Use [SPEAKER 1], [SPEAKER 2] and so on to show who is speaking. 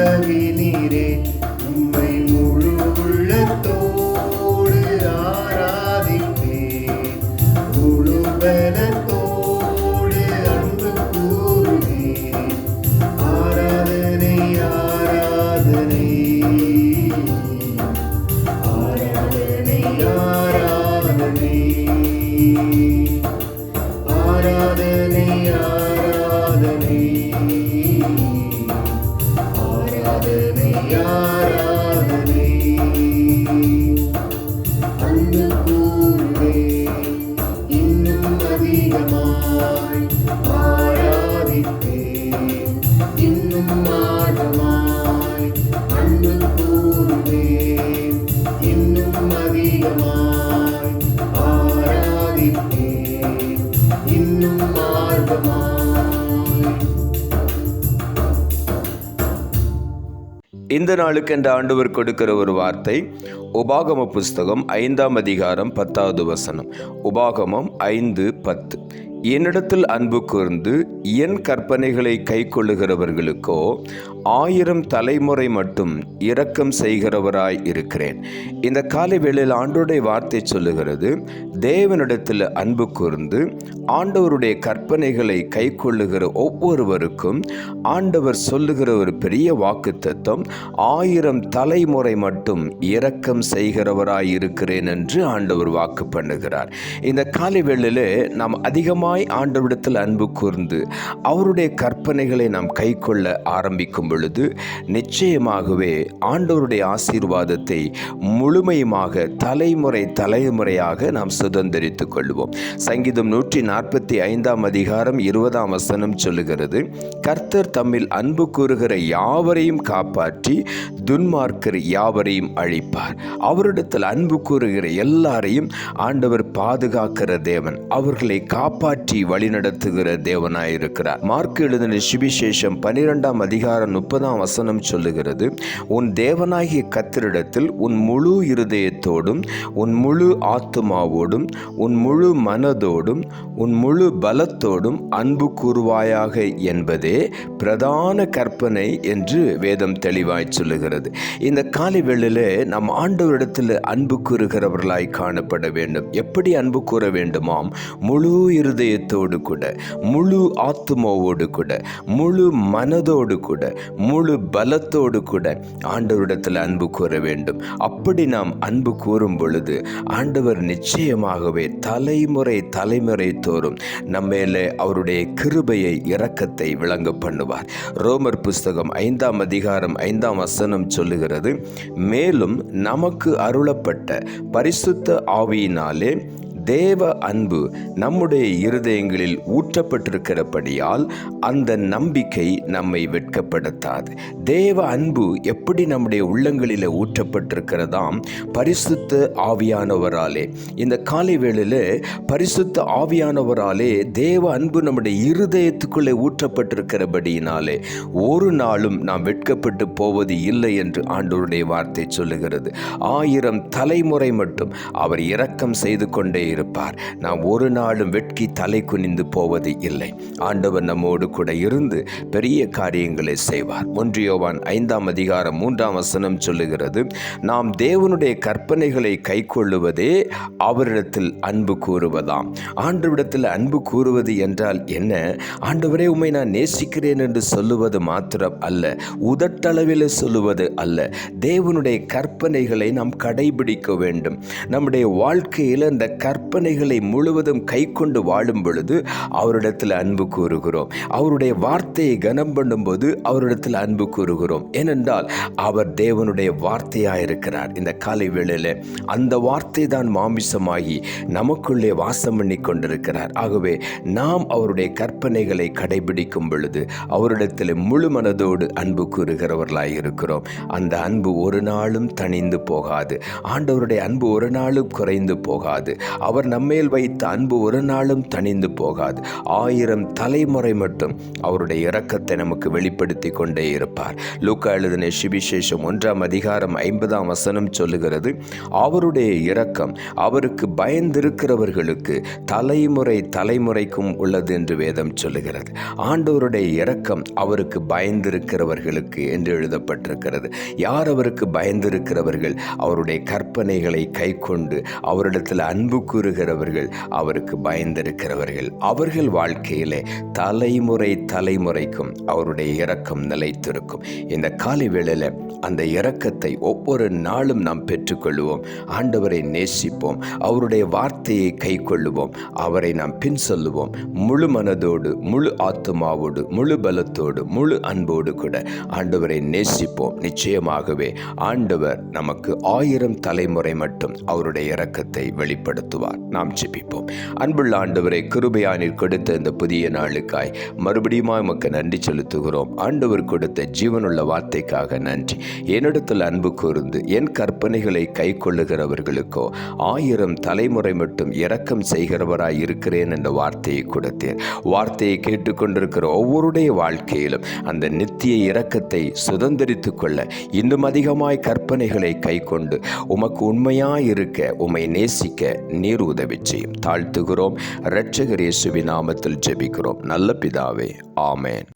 [SPEAKER 1] Hari இன்னும் அதிகமாய் இன்னும்
[SPEAKER 2] இந்த நாளுக்கு என்ற ஆண்டவர் கொடுக்கிற ஒரு வார்த்தை உபாகம புஸ்தகம் ஐந்தாம் அதிகாரம் பத்தாவது வசனம். உபாகமம் ஐந்து பத்து. என்னிடத்தில் அன்பு கூர்ந்து என் கற்பனைகளை கை கொள்ளுகிறவர்களுக்கோ ஆயிரம் தலைமுறை மட்டும் இரக்கம் செய்கிறவராய் இருக்கிறேன். இந்த காலை வேளையில் ஆண்டோடைய வார்த்தை சொல்லுகிறது தேவனிடத்தில் அன்பு கூர்ந்து ஆண்டவருடைய கற்பனைகளை கை கொள்ளுகிற ஒவ்வொருவருக்கும் ஆண்டவர் சொல்லுகிற ஒரு பெரிய வாக்கு தத்துவம் ஆயிரம் தலைமுறை மட்டும் இரக்கம் செய்கிறவராய் இருக்கிறேன் என்று ஆண்டவர் வாக்கு பண்ணுகிறார். இந்த காலை வேளையில் நாம் அதிகமாய் ஆண்டவரிடத்தில் அன்பு கூர்ந்து அவருடைய கற்பனைகளை நாம் கை கொள்ள ஆரம்பிக்கும் பொழுது நிச்சயமாகவே ஆண்டவருடைய ஆசீர்வாதத்தை முழுமையுமாக தலைமுறை தலைமுறையாக நாம் சுதந்திரித்துக் கொள்வோம். சங்கீதம் நூற்றி நாற்பத்தி ஐந்தாம் அதிகாரம் இருபதாம் வசனம் சொல்லுகிறது கர்த்தர் தம்மில் அன்பு கூறுகிற யாவரையும் காப்பாற்றி துன்மார்க்கர் யாவரையும் அழிப்பார். அவரிடத்தில் அன்பு கூறுகிற எல்லாரையும் ஆண்டவர் பாதுகாக்கிற தேவன். அவர் அவர்களை காப்பாற்றி வழிநடத்துகிற தேவனாயிருக்கிறார். மார்க் எழுதின சுவிசேஷம் பனிரெண்டாம் அதிகாரம் முப்பதாம் வசனம் சொல்லுகிறது உன் தேவனாகிய கத்திரிடத்தில் உன் முழு இருதயத்தோடும் உன் முழு ஆத்துமாவோடும் உன் முழு மனதோடும் உன் முழு பலத்தோடும் அன்பு கூறுவாயாக என்பதே பிரதான கற்பனை என்று வேதம் தெளிவாய் சொல்லுகிறது. இந்த காலை வேளையில் நம் ஆண்டவரிடத்தில் அன்பு கூறுகிறவர்களாய் காணப்பட வேண்டும். எப்படி அன்பு கூற வேண்டுமாம்? முழு இருதயத்தோடு கூட முழு ஆத்மாவோடு கூட முழு மனதோடு கூட முழு பலத்தோடு கூட ஆண்டவரிடத்தில் அன்பு கூற வேண்டும். அப்படி நாம் அன்பு கூறும் பொழுது ஆண்டவர் நிச்சயமாகவே தலைமுறை தலைமுறை தோறும் நம்மேலே அவருடைய கிருபையை இரக்கத்தை விளங்க பண்ணுவார். ரோமர் புஸ்தகம் ஐந்தாம் அதிகாரம் ஐந்தாம் வசனம் சொல்லுகிறது மேலும் நமக்கு அருளப்பட்ட பரிசுத்த ஆவியினாலே தேவ அன்பு நம்முடைய இருதயங்களில் ஊற்றப்பட்டிருக்கிறபடியால் அந்த நம்பிக்கை நம்மை வெட்கப்படுத்தாது. தேவ அன்பு எப்படி நம்முடைய உள்ளங்களில் ஊற்றப்பட்டிருக்கிறதாம்? பரிசுத்த ஆவியானவராலே. இந்த காலை வேளையில் பரிசுத்த ஆவியானவராலே தேவ அன்பு நம்முடைய இருதயத்துக்குள்ளே ஊற்றப்பட்டிருக்கிறபடியினாலே ஒரு நாளும் நாம் வெட்கப்பட்டு போவது இல்லை என்று ஆண்டோருடைய வார்த்தை சொல்லுகிறது. ஆயிரம் தலைமுறை மட்டும் அவர் இரக்கம் செய்து கொண்டே இருப்பார் நாம் ஒரு நாளும் வெட்கி தலை குனிந்து போவது இல்லை. ஆண்டவர் நம்மோடு கூட இருந்து பெரிய காரியங்களை செய்வார். ஒன்றியோவான் ஐந்தாம் அதிகாரம் மூன்றாம் வசனம் சொல்லுகிறது நாம் தேவனுடைய கற்பனைகளை கைக்கொள்ளுவதே அவரிடத்தில் அன்பு கூறுவதாம். ஆண்டவரிடத்தில் அன்பு கூறுவது என்றால் என்ன? ஆண்டவரே உம்மை நான் நேசிக்கிறேன் என்று சொல்லுவது மாத்திரம் அல்ல உதட்டளவில் சொல்லுவது அல்ல. தேவனுடைய கற்பனைகளை நாம் கடைபிடிக்க வேண்டும். நம்முடைய வாழ்க்கையில் அந்த கற்ப கற்பனைகளை முழுவதும் கை கொண்டு வாழும் பொழுது அவரிடத்தில் அன்பு கூறுகிறோம். அவருடைய வார்த்தையை கனம் பண்ணும்போது அவரிடத்தில் அன்பு கூறுகிறோம். ஏனென்றால் அவர் தேவனுடைய வார்த்தையாக இருக்கிறார் இந்த காலை வேளையில் அந்த வார்த்தை தான் மாமிசமாகி நமக்குள்ளே வாசம் பண்ணி கொண்டிருக்கிறார். ஆகவே நாம் அவருடைய கற்பனைகளை கடைபிடிக்கும் பொழுது அவரிடத்தில் முழு மனதோடு அன்பு கூறுகிறவர்களாக இருக்கிறோம் அந்த அன்பு ஒரு நாளும் தணிந்து போகாது. ஆண்டவருடைய அன்பு ஒரு நாளும் குறைந்து போகாது. அவர் நம்மேல் வைத்த அன்பு ஒரு நாளும் தணிந்து போகாது. ஆயிரம் தலைமுறை மட்டும் அவருடைய இரக்கத்தை நமக்கு வெளிப்படுத்தி கொண்டே இருப்பார். லூக்கா எழுதின சுவிசேஷம் ஒன்றாம் அதிகாரம் ஐம்பதாம் வசனம் சொல்லுகிறது அவருடைய இரக்கம் அவருக்கு பயந்திருக்கிறவர்களுக்கு தலைமுறை தலைமுறைக்கும் உள்ளது என்று வேதம் சொல்லுகிறது. ஆண்டவருடைய இரக்கம் அவருக்கு பயந்திருக்கிறவர்களுக்கு என்று எழுதப்பட்டிருக்கிறது. யார் அவருக்கு பயந்திருக்கிறவர்கள்? அவருடைய கற்பனைகளை கை கொண்டு அவரிடத்தில் அன்பு கூறுகிறவர்கள் அவருக்கு பயந்திருக்கிறவர்கள். அவர்கள் வாழ்க்கையிலே தலைமுறை தலைமுறைக்கும் அவருடைய இரக்கம் நிலைத்திருக்கும். இந்த காலை வேளையில் அந்த இரக்கத்தை ஒவ்வொரு நாளும் நாம் பெற்றுக்கொள்வோம். ஆண்டவரை நேசிப்போம். அவருடைய வார்த்தையை கை கொள்ளுவோம் அவரை நாம் பின் சொல்லுவோம். முழு மனதோடு முழு ஆத்துமாவோடு முழு பலத்தோடு முழு அன்போடு கூட ஆண்டவரை நேசிப்போம். நிச்சயமாகவே ஆண்டவர் நமக்கு ஆயிரம் தலைமுறை மட்டும் அவருடைய இரக்கத்தை வெளிப்படுத்துவார். நாம் ஜெபிப்போம். அன்புள்ள ஆண்டவரை கிருபையானில் கொடுத்த இந்த புதிய நாளுக்காய் மறுபடியும் உமக்கு நன்றி செலுத்துகிறோம். ஆண்டவர் கொடுத்த ஜீவனுள்ள வார்த்தைக்காக நன்றி. என்னிடத்தில் அன்பு கூர்ந்து என் கற்பனைகளை கை கொள்ளுகிறவர்களுக்கோ ஆயிரம் தலைமுறை மட்டும் இரக்கம் செய்கிறவராய் இருக்கிறேன் என்ற வார்த்தையை கொடுத்தேன் வார்த்தையை கேட்டுக்கொண்டிருக்கிற ஒவ்வொருடைய வாழ்க்கையிலும் அந்த நித்திய இரக்கத்தை சுதந்திரித்து கொள்ள இன்னும் அதிகமாய் கற்பனைகளை கை கொண்டு உமக்கு உண்மையாய் இருக்க உமை நேசிக்க நீர் நீர் உதவி செய்யும் தாழ்த்துகிறோம். இரட்சகர் இயேசுவின் நாமத்தில் ஜெபிக்கிறோம். நல்ல பிதாவே ஆமேன்.